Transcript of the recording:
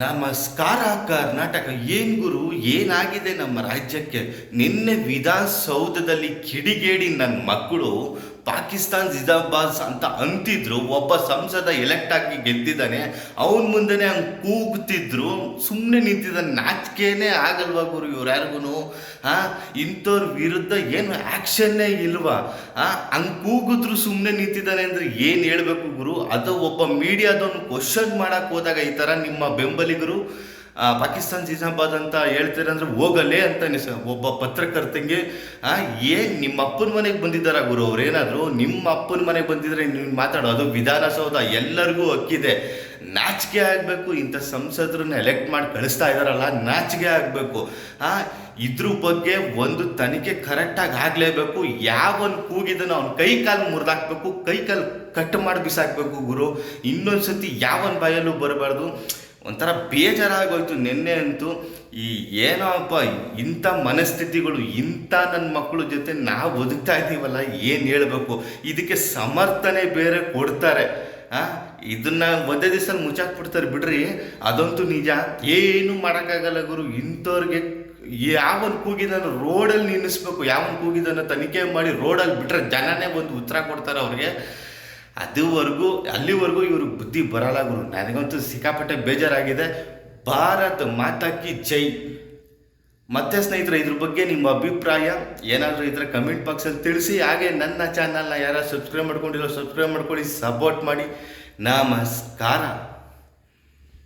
ನಮಸ್ಕಾರ ಕರ್ನಾಟಕ ಏನ್ ಗುರು? ಏನಾಗಿದೆ ನಮ್ಮ ರಾಜ್ಯಕ್ಕೆ? ನಿನ್ನೆ ವಿಧಾನಸೌಧದಲ್ಲಿ ಕಿಡಿಗೇಡಿ ನನ್ನ ಮಕ್ಕಳು ಪಾಕಿಸ್ತಾನ್ ಜಿದಾಬಾದ್ ಅಂತ ಅಂತಿದ್ರು, ಒಬ್ಬ ಸಂಸದ ಎಲೆಕ್ಟ್ ಆಗಿ ಗೆದ್ದಿದ್ದಾನೆ, ಅವನ ಮುಂದೆನೆ ಹಂಗೆ ಕೂಗ್ತಿದ್ರು ಸುಮ್ಮನೆ ನಿಂತಿದ್ದಾನೆ ನಾಚಿಕೆನೇ ಆಗಲ್ವಾ ಗುರು ಇವ್ರು ಯಾರಿಗೂ ಹಾಂ ಇಂಥವ್ರ ವಿರುದ್ಧ ಏನು ಆ್ಯಕ್ಷನ್ನೇ ಇಲ್ವಾ? ಹಂಗೆ ಕೂಗಿದ್ರು ಸುಮ್ಮನೆ ನಿಂತಿದ್ದಾನೆ ಅಂದ್ರೆ ಏನು ಹೇಳ್ಬೇಕು ಗುರು? ಅದು ಒಬ್ಬ ಮೀಡಿಯಾದವನು ಕ್ವಶನ್ ಮಾಡಕ್ ಹೋದಾಗ ಈ ಥರ ನಿಮ್ಮ ಬೆಂಬಲಿಗರು ಪಾಕಿಸ್ತಾನ್ ಜೀಜಾಬಾದ್ ಅಂತ ಹೇಳ್ತೀರ ಅಂದ್ರೆ ಹೋಗಲೇ ಅಂತ ಅನಿಸ ಒಬ್ಬ ಪತ್ರಕರ್ತಂಗೆ ಏನ್ ನಿಮ್ಮ ಅಪ್ಪನ ಮನೆಗೆ ಬಂದಿದ್ದಾರ ಗುರು ಅವ್ರೇನಾದ್ರು ನಿಮ್ಮ ಅಪ್ಪನ ಮನೆಗೆ ಬಂದಿದ್ರೆ ನೀವು ಮಾತಾಡೋ, ಅದು ವಿಧಾನಸೌಧ ಎಲ್ಲರಿಗೂ ಹಕ್ಕಿದೆ. ನಾಚಿಕೆ ಆಗಬೇಕು, ಇಂಥ ಸಂಸದರನ್ನ ಎಲೆಕ್ಟ್ ಮಾಡಿ ಕಳಿಸ್ತಾ ಇದಾರಲ್ಲ, ನಾಚಿಕೆ ಆಗಬೇಕು. ಆ, ಇದ್ರ ಬಗ್ಗೆ ಒಂದು ತನಿಖೆ ಕರೆಕ್ಟಾಗಿ ಆಗಲೇಬೇಕು. ಯಾವನ್ ಕೂಗಿದನೋ ಅವ್ನ ಕೈ ಕಾಲು ಮುರಿದಾಕ್ಬೇಕು, ಕೈ ಕಾಲು ಕಟ್ ಮಾಡಿ ಬಿಸಾಕ್ಬೇಕು ಗುರು. ಇನ್ನೊಂದ್ಸತಿ ಯಾವನ ಬಾಯಲ್ಲೂ ಬರಬಾರ್ದು. ಒಂಥರ ಬೇಜಾರಾಗೋಯ್ತು ನಿನ್ನೆ ಅಂತೂ. ಈ ಏನೋ ಅಪ್ಪ ಇಂಥ ಮನಸ್ಥಿತಿಗಳು, ಇಂಥ ನನ್ನ ಮಕ್ಕಳ ಜೊತೆ ನಾವು ಬದುಕ್ತಾ ಇದ್ದೀವಲ್ಲ, ಏನು ಹೇಳಬೇಕು? ಇದಕ್ಕೆ ಸಮರ್ಥನೆ ಬೇರೆ ಕೊಡ್ತಾರೆ. ಆ, ಇದನ್ನ ಒಂದೇ ದಿವಸ ಮುಚ್ಚಾಕ್ಬಿಡ್ತಾರೆ ಬಿಡ್ರಿ. ಅದಂತೂ ನಿಜ. ಏನು ಮಾಡೋಕ್ಕಾಗಲ್ಲ ಗುರು, ಇಂಥವ್ರಿಗೆ ಯಾವನ್ ಕೂಗಿದನ್ನು ರೋಡಲ್ಲಿ ನಿಲ್ಲಿಸ್ಬೇಕು? ಯಾವನ್ ಕೂಗಿದನ್ನು ತನಿಖೆ ಮಾಡಿ ರೋಡಲ್ಲಿ ಬಿಟ್ರೆ ಜನನೇ ಒಂದು ಉತ್ತರ ಕೊಡ್ತಾರೆ ಅವ್ರಿಗೆ. ಅದುವರೆಗೂ, ಅಲ್ಲಿವರೆಗೂ ಇವರು ಬುದ್ಧಿ ಬರಲ್ಲ ಗುರು. ನನಗಂತೂ ಸಿಕ್ಕಾಪಟ್ಟೆ ಬೇಜಾರಾಗಿದೆ. ಭಾರತ್ ಮಾತಾಕಿ ಜೈ. ಮತ್ತೆ ಸ್ನೇಹಿತರೆ, ಇದ್ರ ಬಗ್ಗೆ ನಿಮ್ಮ ಅಭಿಪ್ರಾಯ? ಏನಾದರೂ ಇದ್ರೆ ಕಮೆಂಟ್ ಬಾಕ್ಸಲ್ಲಿ ತಿಳಿಸಿ. ಹಾಗೆ ನನ್ನ ಚಾನಲ್ನ ಯಾರು ಸಬ್ಸ್ಕ್ರೈಬ್ ಮಾಡ್ಕೊಂಡಿರೋ ಸಬ್ಸ್ಕ್ರೈಬ್ ಮಾಡ್ಕೊಳ್ಳಿ, ಸಪೋರ್ಟ್ ಮಾಡಿ. ನಮಸ್ಕಾರ.